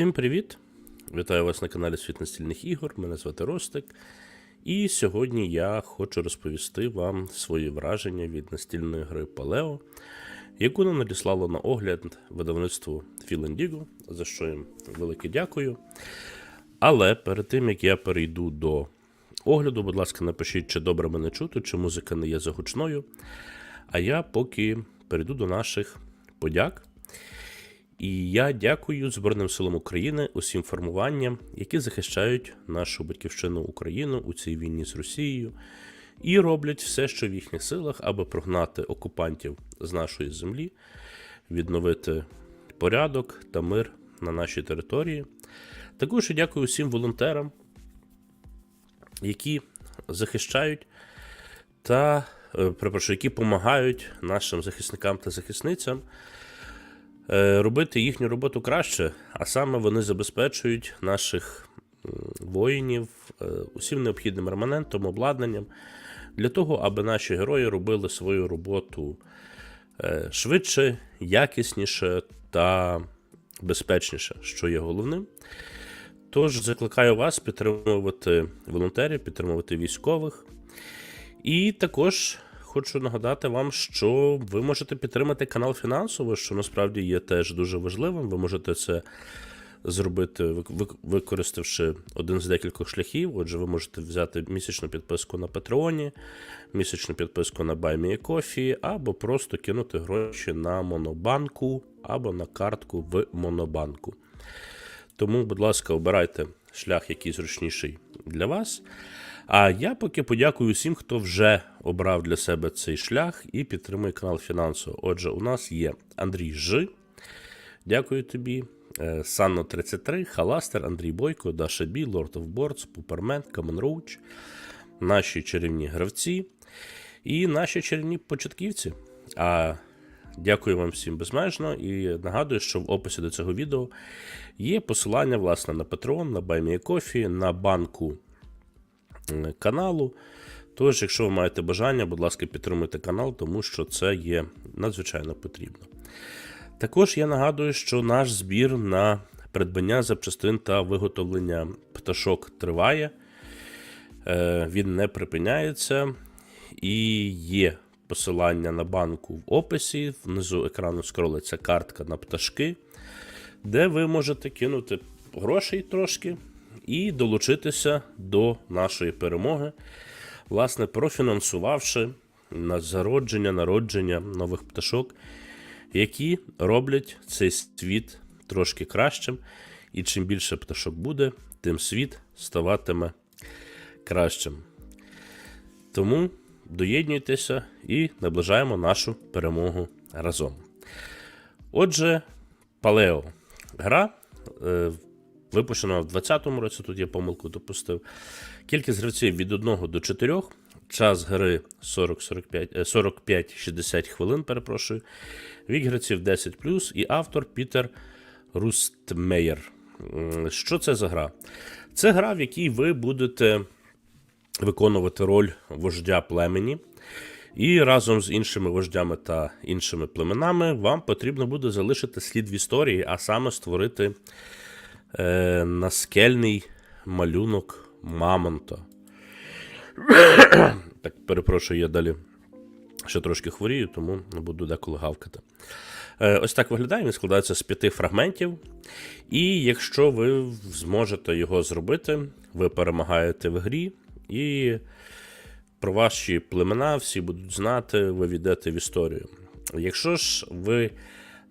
Всім привіт! Вітаю вас на каналі Світ настільних ігор. Мене звати Ростик. І сьогодні я хочу розповісти вам свої враження від настільної гри Paleo, яку нам надіслало на огляд видавництво Filendigo, за що їм велике дякую. Але перед тим як я перейду до огляду, будь ласка, напишіть, чи добре мене чути, чи музика не є загучною. А я поки перейду до наших подяк. І я дякую Збройним силам України усім формуванням, які захищають нашу батьківщину Україну у цій війні з Росією, і роблять все, що в їхніх силах, аби прогнати окупантів з нашої землі, відновити порядок та мир на нашій території. Також я дякую усім волонтерам, які захищають та е, перепрошую, які допомагають нашим захисникам та захисницям робити їхню роботу краще, а саме вони забезпечують наших воїнів е, усім необхідним реманентом, обладнанням для того, аби наші герої робили свою роботу е, швидше, якісніше та безпечніше, що є головним. Тож закликаю вас підтримувати волонтерів, підтримувати військових. І також хочу нагадати вам, що ви можете підтримати канал фінансово, що насправді є теж дуже важливим. Ви можете це зробити, вик- вик- використавши один з декількох шляхів. Отже, ви можете взяти місячну підписку на Патреоні, місячну підписку на BuyMeACoffee, або просто кинути гроші на Монобанку або на картку в Монобанку. Тому, будь ласка, обирайте шлях, який зручніший для вас. А я поки подякую всім, хто вже обрав для себе цей шлях і підтримує канал фінансово. Отже, у нас є Андрій Жи. Дякую тобі. Е, Санно 33, Халастер, Андрій Бойко, Даша Бі, Lord of Boards, Пупермен, Камен Роуч, наші чарівні гравці і наші чарівні початківці. А Дякую вам всім безмежно і нагадую, що в описі до цього відео є посилання власне на Patreon, на BuyMeACoffee, на банку каналу. Тож, якщо ви маєте бажання, будь ласка, підтримуйте канал, тому що це є надзвичайно потрібно. Також я нагадую, що наш збір на придбання запчастин та виготовлення пташок триває. Е, Він не припиняється. І є посилання на банку в описі. Внизу екрану скролиться картка на пташки, де ви можете кинути грошей трошки і долучитися до нашої перемоги, власне, профінансувавши на зародження, народження нових пташок, які роблять цей світ трошки кращим. І чим більше пташок буде, тим світ ставатиме кращим. Тому доєднуйтеся і наближаємо нашу перемогу разом. Отже, Палео. Гра випущена в 2020 році, тут я помилку допустив. Кількість гравців від 1 до 4. Час гри 40-45, е, 45-60 хвилин, перепрошую. Вік гравців 10 і автор Пітер Рустмеєр. Що це за гра? Це гра, в якій ви будете виконувати роль вождя племені. І разом з іншими вождями та іншими племенами вам потрібно буде залишити слід в історії, а саме створити е, наскельний малюнок Мамонта. так, перепрошую, я далі ще трошки хворію, тому буду деколи гавкати. Е, Ось так виглядає. Він складається з п'яти фрагментів. І якщо ви зможете його зробити, ви перемагаєте в грі, і про ваші племена всі будуть знати, ви війдете в історію. Якщо ж ви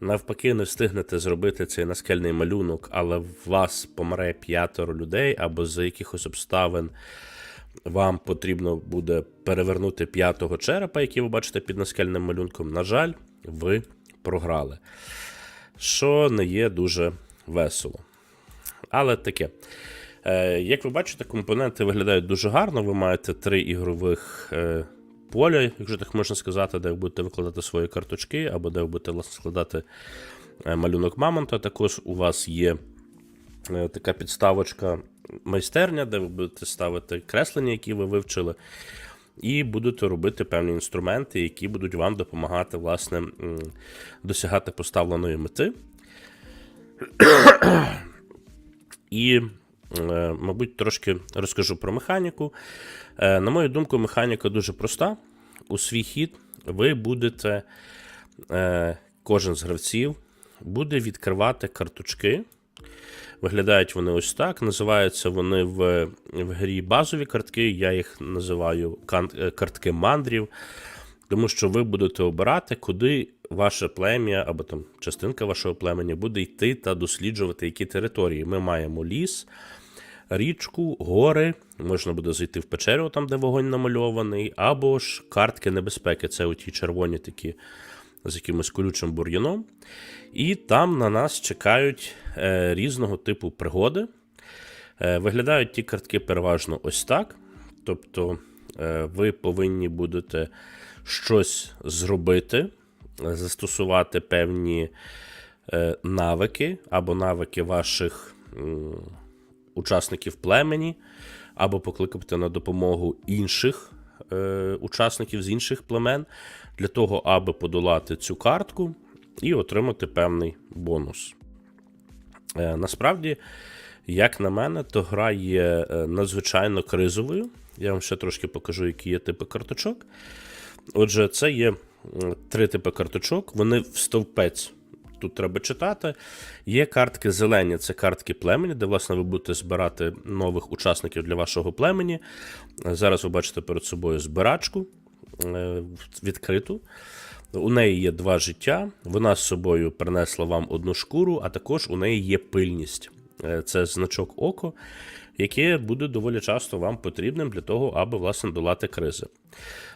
навпаки не встигнете зробити цей наскельний малюнок, але в вас помре п'ятеро людей, або за якихось обставин вам потрібно буде перевернути п'ятого черепа, який ви бачите під наскельним малюнком, на жаль, ви програли. Що не є дуже весело. Але таке. Е, Як ви бачите, компоненти виглядають дуже гарно. Ви маєте три ігрових поля, якщо так можна сказати, де ви будете викладати свої карточки, або де ви будете власне, складати е, малюнок Мамонта. Також у вас є е, така підставочка майстерня, де ви будете ставити креслення, які ви вивчили. І будете робити певні інструменти, які будуть вам допомагати власне досягати поставленої мети. І, мабуть, трошки розкажу про механіку. Е, На мою думку, механіка дуже проста. У свій хід ви будете, е, кожен з гравців буде відкривати карточки. Виглядають вони ось так. Називаються вони в, в грі базові картки. Я їх називаю е, картки мандрів, тому що ви будете обирати, куди ваше плем'я або там частинка вашого племені буде йти та досліджувати які території. Ми маємо ліс, річку, гори. Можна буде зайти в печеру, там, де вогонь намальований, або ж картки небезпеки. Це оті червоні такі з якимось колючим бур'яном. І там на нас чекають е, різного типу пригоди. Е, виглядають ті картки переважно ось так. Тобто е, ви повинні будете щось зробити, застосувати певні навики або навики ваших учасників племені, або покликати на допомогу інших е, учасників з інших племен для того, аби подолати цю картку і отримати певний бонус. Е, насправді, як на мене, то гра є е, надзвичайно кризовою. Я вам ще трошки покажу, які є типи карточок. Отже, це є три типи карточок, вони в стовпець. Тут треба читати. Є картки зелені, це картки племені, де, власне, ви будете збирати нових учасників для вашого племені. Зараз ви бачите перед собою збирачку е, відкриту. У неї є два життя. Вона з собою принесла вам одну шкуру, а також у неї є пильність. Е, Це значок око, яке буде доволі часто вам потрібним для того, аби власне долати кризи.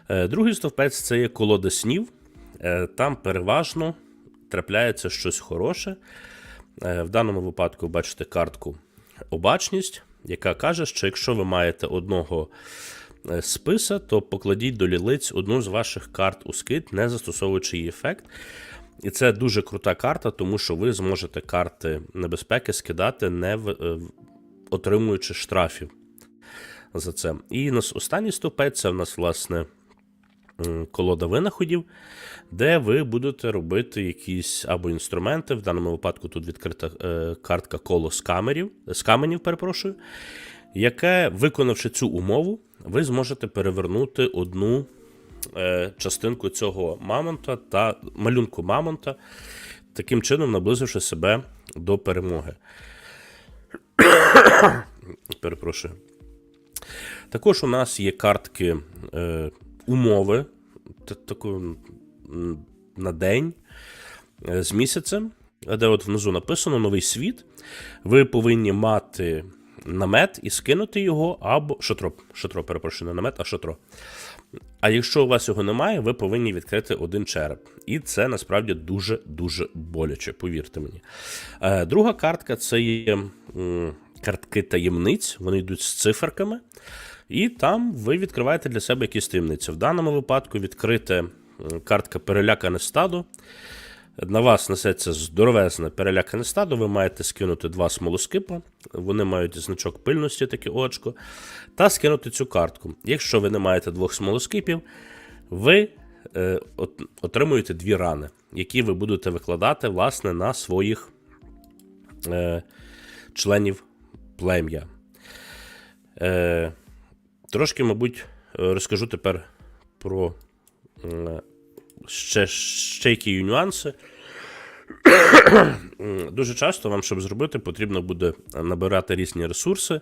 Е, Другий стовпець це є колода снів. Там переважно трапляється щось хороше. Е, В даному випадку бачите картку обачність, яка каже, що якщо ви маєте одного е, списа, то покладіть до лілиць одну з ваших карт у скид, не застосовуючи її ефект. І це дуже крута карта, тому що ви зможете карти небезпеки скидати, не в, е, отримуючи штрафів за це. І останній стовпець це в нас, власне, колода винаходів, де ви будете робити якісь або інструменти. В даному випадку тут відкрита е, картка коло з камерів, з каменів, перепрошую, яке, виконавши цю умову, ви зможете перевернути одну е, частинку цього мамонта та малюнку мамонта, таким чином наблизивши себе до перемоги. Перепрошую. Також у нас є картки е, умови таку, на день е, з місяцем, де от внизу написано новий світ. Ви повинні мати намет і скинути його, або шатро, шатро, перепрошую, не намет, а шатро. А якщо у вас його немає, ви повинні відкрити один череп. І це насправді дуже-дуже боляче, повірте мені. Е, друга картка це є картки таємниць, вони йдуть з циферками. І там ви відкриваєте для себе якісь таємниці. В даному випадку відкрите картка перелякане стадо. На вас несеться здоровезне перелякане стадо, ви маєте скинути два смолоскипа, вони мають значок пильності, таке очко, та скинути цю картку. Якщо ви не маєте двох смолоскипів, ви е, от, отримуєте дві рани, які ви будете викладати власне, на своїх е, членів плем'я. Е, трошки, мабуть, е, розкажу тепер про ще, ще які нюанси. Дуже часто вам, щоб зробити, потрібно буде набирати різні ресурси,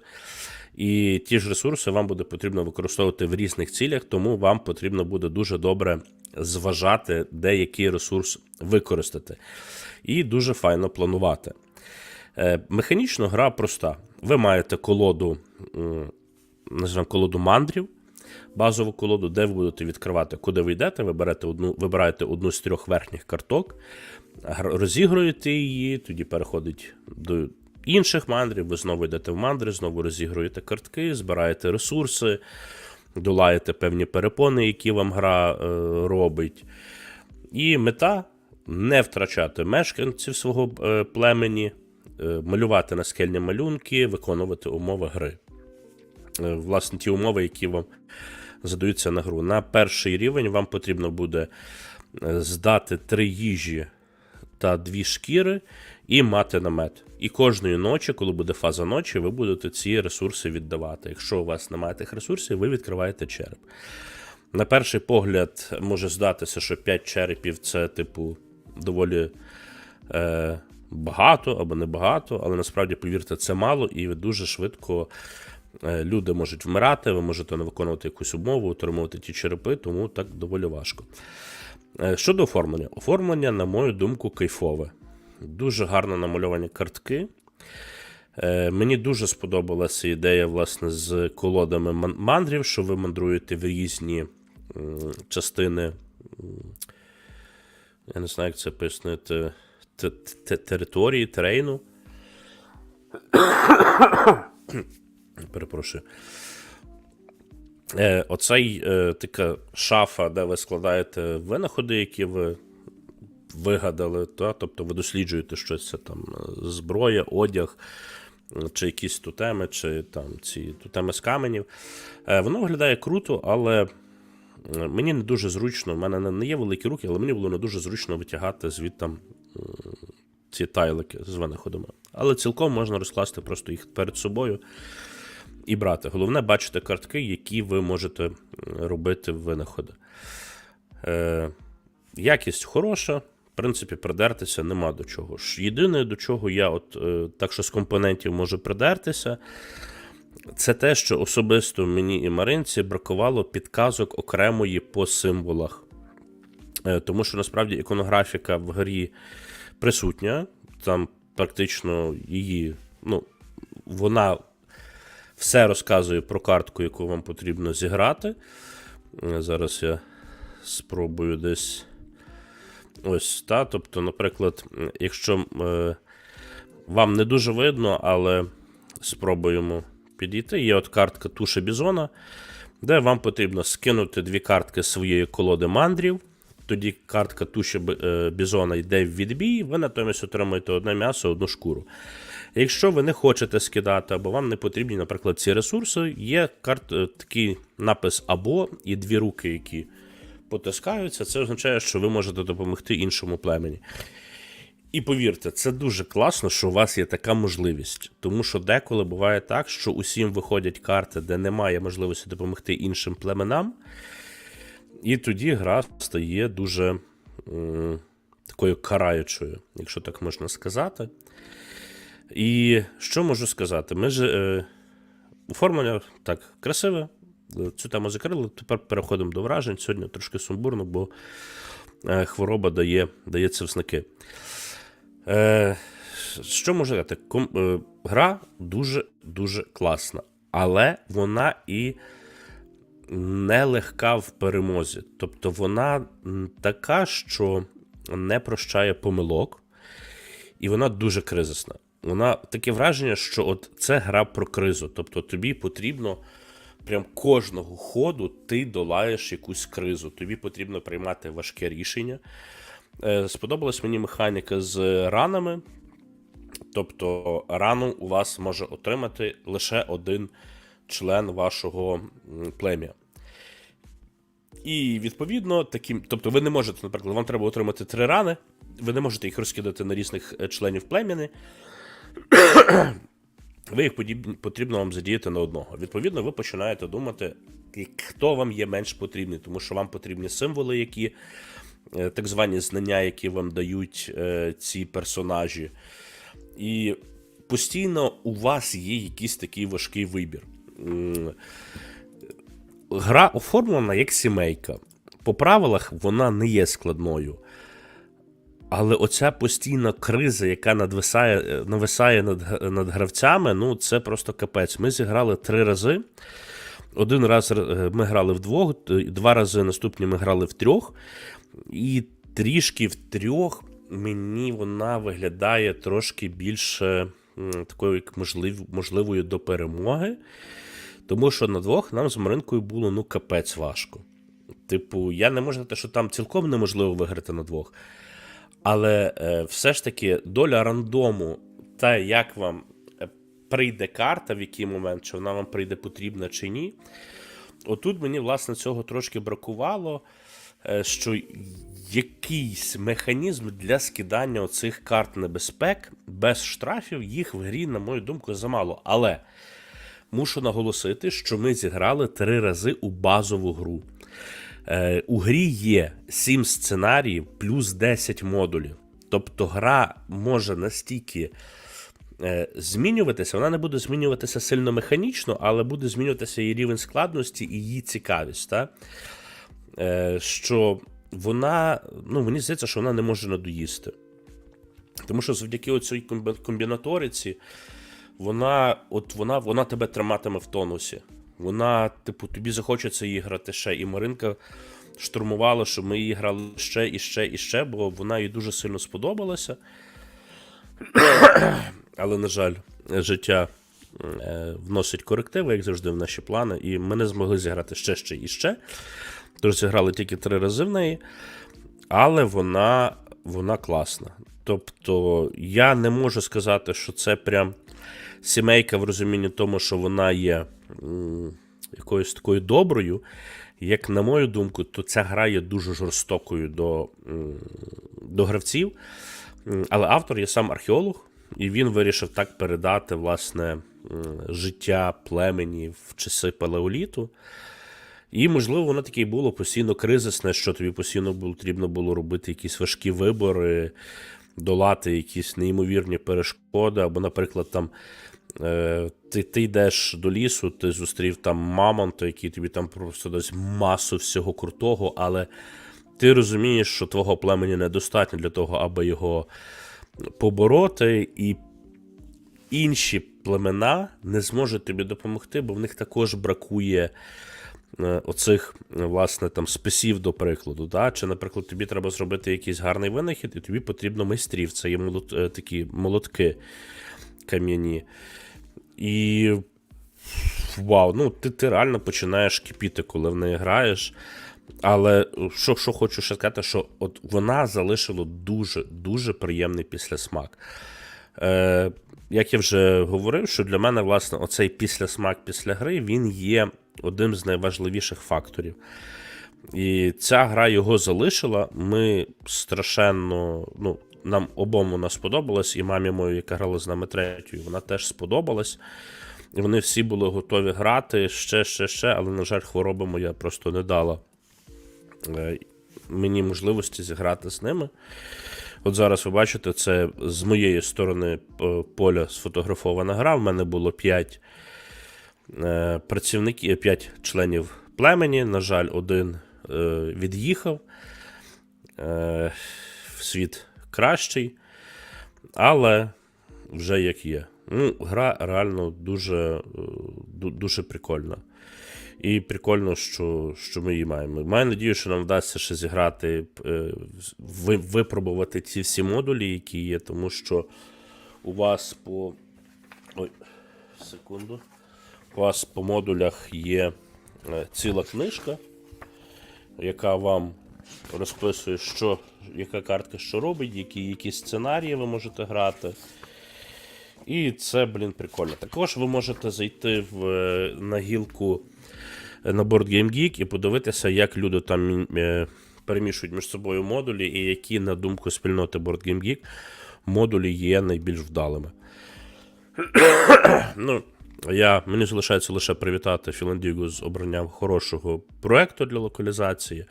і ті ж ресурси вам буде потрібно використовувати в різних цілях, тому вам потрібно буде дуже добре зважати, де який ресурс використати. І дуже файно планувати. Е, Механічно гра проста. Ви маєте колоду, називаємо колоду мандрів, базову колоду, де ви будете відкривати, куди ви йдете, ви берете одну, вибираєте одну з трьох верхніх карток, розігруєте її, тоді переходить до інших мандрів, ви знову йдете в мандри, знову розігруєте картки, збираєте ресурси, долаєте певні перепони, які вам гра е, робить. І мета не втрачати мешканців свого е, племені, е, малювати наскельні малюнки, виконувати умови гри. Е, Власне, ті умови, які вам задаються на гру. На перший рівень вам потрібно буде е, здати три їжі та дві шкіри, і мати намет. І кожної ночі, коли буде фаза ночі, ви будете ці ресурси віддавати. Якщо у вас немає тих ресурсів, ви відкриваєте череп. На перший погляд може здатися, що 5 черепів це, типу, доволі е, багато або небагато, але насправді, повірте, це мало, і дуже швидко люди можуть вмирати, ви можете не виконувати якусь умову, отримувати ті черепи, тому так доволі важко. Е, Щодо оформлення, оформлення, на мою думку, кайфове. Дуже гарно намальовані картки. Е, Мені дуже сподобалася ідея, власне, з колодами мандрів, що ви мандруєте в різні частини. Я не знаю, як це пояснити. те- те- Території, терейну. Перепрошую. Е, Оцей е, така шафа, де ви складаєте винаходи, які ви вигадали, та? тобто ви досліджуєте щось це там е, зброя, одяг, чи якісь тотеми, чи там ці тотеми з каменів. Е, Воно виглядає круто, але е, мені не дуже зручно. У мене не- не є великі руки, але мені було не дуже зручно витягати звідти ці тайлики з винаходами. Але цілком можна розкласти просто їх перед собою і брати. Головне бачити картки, які ви можете робити винаходи. Е, якість хороша, в принципі, придертися нема до чого. Єдине, до чого я, от, е, так що з компонентів можу придертися, це те, що особисто мені і Маринці бракувало підказок окремої по символах. Е, Тому що насправді іконографіка в грі присутня, там практично її, ну, вона все розказує про картку, яку вам потрібно зіграти. Е, Зараз я спробую десь. Ось, та. Тобто, наприклад, якщо е, вам не дуже видно, але спробуємо підійти. Є от картка Туша Бізона, де вам потрібно скинути дві картки своєї колоди мандрів. Тоді картка Туші е, Бізона йде в відбій, ви натомість отримуєте одне м'ясо, одну шкуру. Якщо ви не хочете скидати, або вам не потрібні, наприклад, ці ресурси, є карт, е, такий напис або і дві руки, які потискаються. Це означає, що ви можете допомогти іншому племені. І повірте, це дуже класно, що у вас є така можливість. Тому що деколи буває так, що усім виходять карти, де немає можливості допомогти іншим племенам. І тоді гра стає дуже м, такою караючою, якщо так можна сказати. І що можу сказати? Ми ж е, оформлення так красиве. е, Цю тему закрили. Тепер переходимо до вражень. Сьогодні трошки сумбурно, бо е, хвороба дає, дає це в знаки. Е, що можу сказати? Ком, е, гра дуже-дуже класна, але вона і нелегка в перемозі. Тобто вона така, що не прощає помилок, і вона дуже кризисна. Вона таке враження, що от це гра про кризу. Тобто тобі потрібно прям кожного ходу ти долаєш якусь кризу. Тобі потрібно приймати важке рішення. Е, Сподобалась мені механіка з ранами. Тобто рану у вас може отримати лише один член вашого плем'я. І відповідно, таким, тобто ви не можете, наприклад, вам треба отримати три рани, ви не можете їх розкидати на різних е, членів плем'яни. Ви їх потрібно вам задіяти на одного. Відповідно, ви починаєте думати, хто вам є менш потрібний, тому що вам потрібні символи, які е, так звані знання, які вам дають е, ці персонажі. І постійно у вас є якийсь такий важкий вибір. Гра оформлена як сімейка. По правилах вона не є складною. Але оця постійна криза, яка надвисає, е, нависає над, над гравцями, ну це просто капець. Ми зіграли три рази. Один раз е, ми грали вдвох, два рази наступні ми грали в трьох. І трішки в трьох мені вона виглядає трошки більше такою як можлив, можливою до перемоги. Тому що на двох нам з Маринкою було ну капець важко. Типу, я не можу сказати, що там цілком неможливо виграти на двох. Але е, все ж таки доля рандому, та як вам е, прийде карта, в який момент, чи вона вам прийде потрібна чи ні. Отут мені, власне, цього трошки бракувало, е, що якийсь механізм для скидання оцих карт небезпек без штрафів їх в грі, на мою думку, замало. Але мушу наголосити, що ми зіграли три рази у базову гру. Е, у грі є 7 сценаріїв плюс 10 модулів. Тобто гра може настільки е, змінюватися, вона не буде змінюватися сильно механічно, але буде змінюватися її рівень складності і її цікавість. Та? Е, що вона, ну мені здається, що вона не може надоїсти. Тому що завдяки комбі- комбінаториці, вона, от вона, вона тебе триматиме в тонусі. Вона, типу, тобі захочеться її грати ще. І Маринка штурмувала, щоб ми її грали ще і ще і ще, бо вона їй дуже сильно сподобалася. Але, на жаль, життя е, вносить корективи, як завжди, в наші плани, і ми не змогли зіграти ще, ще і ще. Тож зіграли тільки три рази в неї, але вона, вона класна. Тобто, я не можу сказати, що це прям сімейка в розумінні тому, що вона є якоюсь такою доброю. Як на мою думку, то ця гра є дуже жорстокою до, до гравців. Але автор є сам археолог, і він вирішив так передати власне життя племені в часи палеоліту. І, можливо, воно таке й було постійно кризисне, що тобі постійно було, потрібно було робити якісь важкі вибори, долати якісь неймовірні перешкоди. Або, наприклад, там ти, ти йдеш до лісу, ти зустрів там мамонта, який тобі там просто дасть масу всього крутого, але ти розумієш, що твого племені недостатньо для того, аби його побороти, і інші племена не зможуть тобі допомогти, бо в них також бракує е, оцих, е, власне, там списів, до прикладу. Да? Чи, наприклад, тобі треба зробити якийсь гарний винахід, і тобі потрібно майстрів. Це є молот, е, такі молотки кам'яні. І вау, ну ти, ти реально починаєш кипіти, коли в неї граєш. Але що, що хочу ще сказати, що от вона залишила дуже дуже приємний післясмак. Е, як я вже говорив, що для мене, власне, оцей післясмак після гри він є одним з найважливіших факторів. І ця гра його залишила. Ми страшенно, ну, нам обом вона сподобалась, і мамі моїй, яка грала з нами третьою, вона теж сподобалась. Вони всі були готові грати ще, ще, ще, але, на жаль, хвороба моя просто не дала е, мені можливості зіграти з ними. От зараз ви бачите, це з моєї сторони е, поля сфотографована гра. В мене було 5 працівників, 5 членів племені. На жаль, один е, від'їхав е, в світ кращий, але вже як є. Ну, Гра реально дуже, е, дуже прикольна. І прикольно, що, що ми її маємо. Маю надію, що нам вдасться ще зіграти, е, випробувати ці всі модулі, які є, тому що у вас по. Ой, секунду. У вас по модулях є е, ціла книжка, яка вам розписує, що, яка картка що робить, які, які сценарії ви можете грати. І це, блін, прикольно. Також ви можете зайти в, е, на гілку е, на Board Game Geek і подивитися, як люди там е, перемішують між собою модулі, і які, на думку спільноти Board Game Geek, модулі є найбільш вдалими. ну, я, мені залишається лише привітати Філандігу з обранням хорошого проекту для локалізації.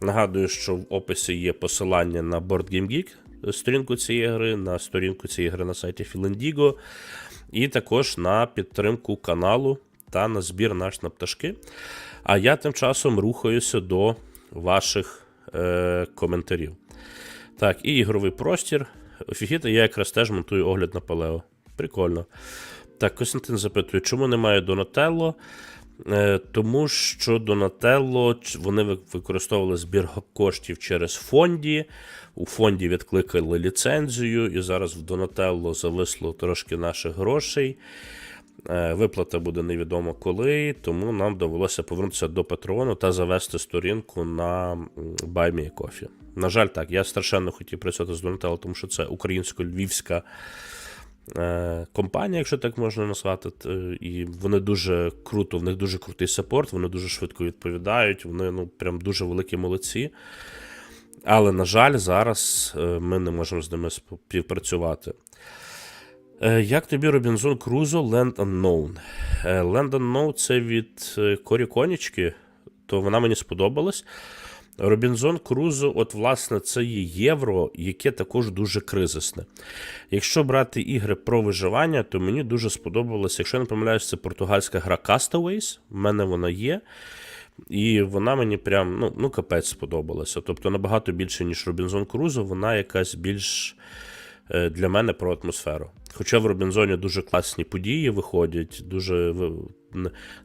Нагадую, що в описі є посилання на Board Game Geek, сторінку цієї гри, на сторінку цієї гри на сайті Філендіго, і також на підтримку каналу та на збір наш на пташки. А я тим часом рухаюся до ваших е, коментарів. Так, і ігровий простір. Офігіти, я якраз теж монтую огляд на Палео. Прикольно. Так, Костянтин запитує, чому немає Донателло? Е, тому що Донателло вони використовували збір коштів через фонді. У фонді відкликали ліцензію, і зараз в Донателло зависло трошки наших грошей. Е, Виплата буде невідомо коли, тому нам довелося повернутися до Патреону та завести сторінку на a Coffee. На жаль, так, я страшенно хотів працювати з Донателло, тому що це українсько-львівська компанія, якщо так можна назвати. І вони дуже круто, в них дуже крутий саппорт, вони дуже швидко відповідають, вони ну, прям дуже великі молодці. Але, на жаль, зараз е, ми не можемо з ними співпрацювати. Е, Як тобі Робінзон Крузо Land Unknown? Е, Land Unknown це від е, Корі Конічки, то вона мені сподобалась. Робінзон Крузо, от, власне, це є євро, яке також дуже кризисне. Якщо брати ігри про виживання, то мені дуже сподобалося, якщо я не помиляюсь, це португальська гра Castaways. В мене вона є. І вона мені прям ну, ну капець сподобалася. Тобто набагато більше, ніж Робінзон Крузо, вона якась більш е, для мене про атмосферу. Хоча в Робінзоні дуже класні події виходять, дуже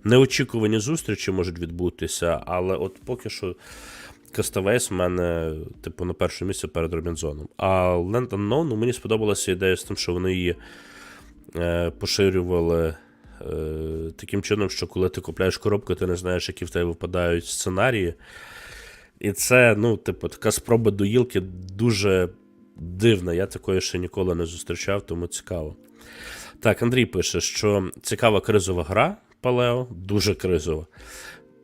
неочікувані зустрічі можуть відбутися, але от поки що Каставейс в мене, типу, на першому місці перед Робінзоном. А Land Unknown, ну, мені сподобалася ідея з тим, що вони її е, поширювали е, таким чином, що коли ти купляєш коробку, ти не знаєш, які в тебе випадають сценарії. І це, ну, типу, така спроба доїлки дуже дивна. Я такої ще ніколи не зустрічав, тому цікаво. Так, Андрій пише, що цікава кризова гра Палео, дуже кризова.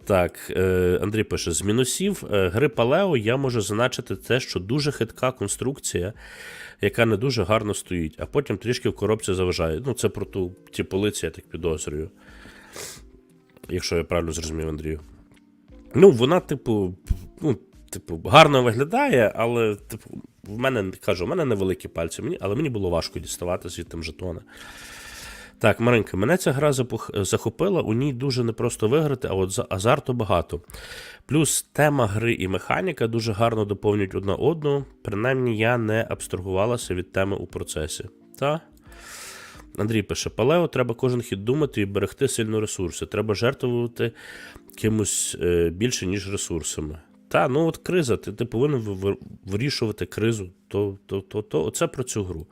Так, е, Андрій пише: з мінусів е, гри Палео я можу зазначити те, що дуже хитка конструкція, яка не дуже гарно стоїть, а потім трішки в коробці заважає. Ну, це про ту ті полиці, я так підозрюю. Якщо я правильно зрозумів, Андрію. Ну, вона, типу, ну, типу, гарно виглядає, але, типу, в мене кажу, в мене невеликі пальці, але мені було важко діставати звідти жетони. Так, Маринка, мене ця гра захопила, у ній дуже непросто виграти, а от за- азарту багато. Плюс тема гри і механіка дуже гарно доповнюють одна одну. Принаймні, я не абстрагувалася від теми у процесі. Та? Андрій пише: Палео, треба кожен хід думати і берегти сильно ресурси. Треба жертвувати кимось е, більше, ніж ресурсами. Та, ну от криза, ти, ти повинен ви- ви- вирішувати кризу. То, то, то, то, оце про цю гру.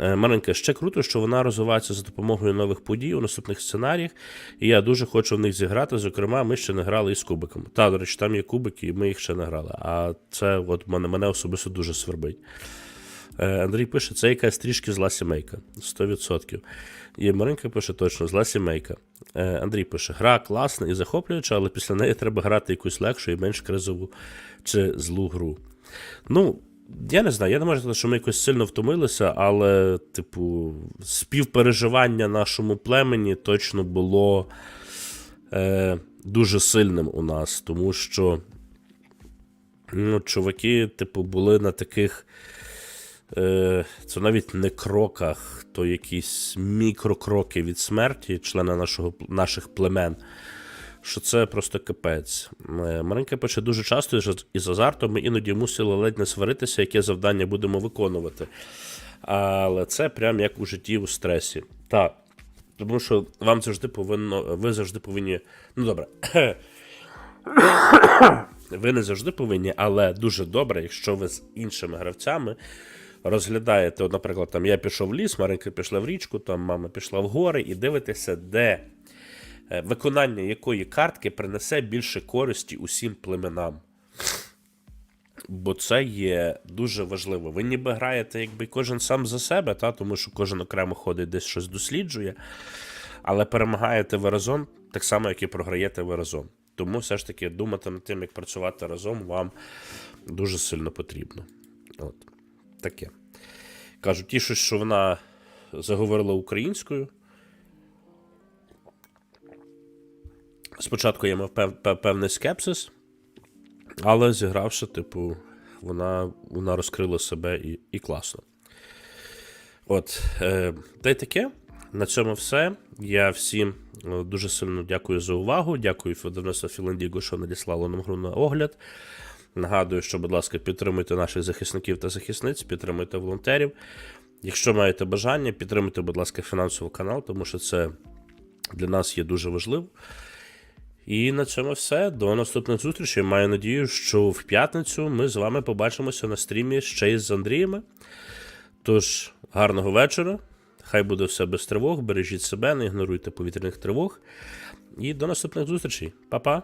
Е, Маринка, ще круто, що вона розвивається за допомогою нових подій у наступних сценаріях, і я дуже хочу в них зіграти. Зокрема, ми ще не грали із кубиками. Та, до речі, там є кубики, і ми їх ще не грали. А це от мене, мене особисто дуже свербить. Е, Андрій пише, це якась трішки зла сімейка. 100%. І Маринка пише точно, зла сімейка. Е, Андрій пише: гра класна і захоплююча, але після неї треба грати якусь легшу і менш кризову чи злу гру. Ну, я не знаю, я не можу сказати, що ми якось сильно втомилися, але, типу, співпереживання нашому племені точно було е, дуже сильним у нас, тому що ну, чуваки, типу, були на таких. Е, це навіть не кроках, то якісь мікрокроки від смерті члена нашого, наших племен. Що це просто капець. Е, Маринка пише дуже часто із- азартом ми іноді мусили ледь не сваритися, яке завдання будемо виконувати. Але це прям як у житті у стресі. Так. Тому що вам завжди повинно, ви завжди повинні. Ну добре. ви не завжди повинні, але дуже добре, якщо ви з іншими гравцями розглядаєте, от, наприклад, там я пішов в ліс, Маринка пішла в річку, там мама пішла в гори, і дивитеся, де виконання якої картки принесе більше користі усім племенам. Бо це є дуже важливо. Ви ніби граєте, якби кожен сам за себе, та, тому що кожен окремо ходить десь щось досліджує, але перемагаєте ви разом так само, як і програєте ви разом. Тому все ж таки думати над тим, як працювати разом, вам дуже сильно потрібно. От. Таке. Кажу, тішусь, що вона заговорила українською. Спочатку я мав пев- пев- певний скепсис, але зігравши, типу, вона, вона розкрила себе і, і класно. От, е, та й таке. На цьому все. Я всім е, дуже сильно дякую за увагу. Дякую Федернесу Філандіго, що надіслало нам гру на огляд. Нагадую, що, будь ласка, підтримуйте наших захисників та захисниць, підтримуйте волонтерів. Якщо маєте бажання, підтримуйте, будь ласка, фінансово канал, тому що це для нас є дуже важливо. І на цьому все. До наступних зустрічей. Маю надію, що в п'ятницю ми з вами побачимося на стрімі ще й з Андріями. Тож, гарного вечора. Хай буде все без тривог. Бережіть себе, не ігноруйте повітряних тривог. І до наступних зустрічей. Па-па!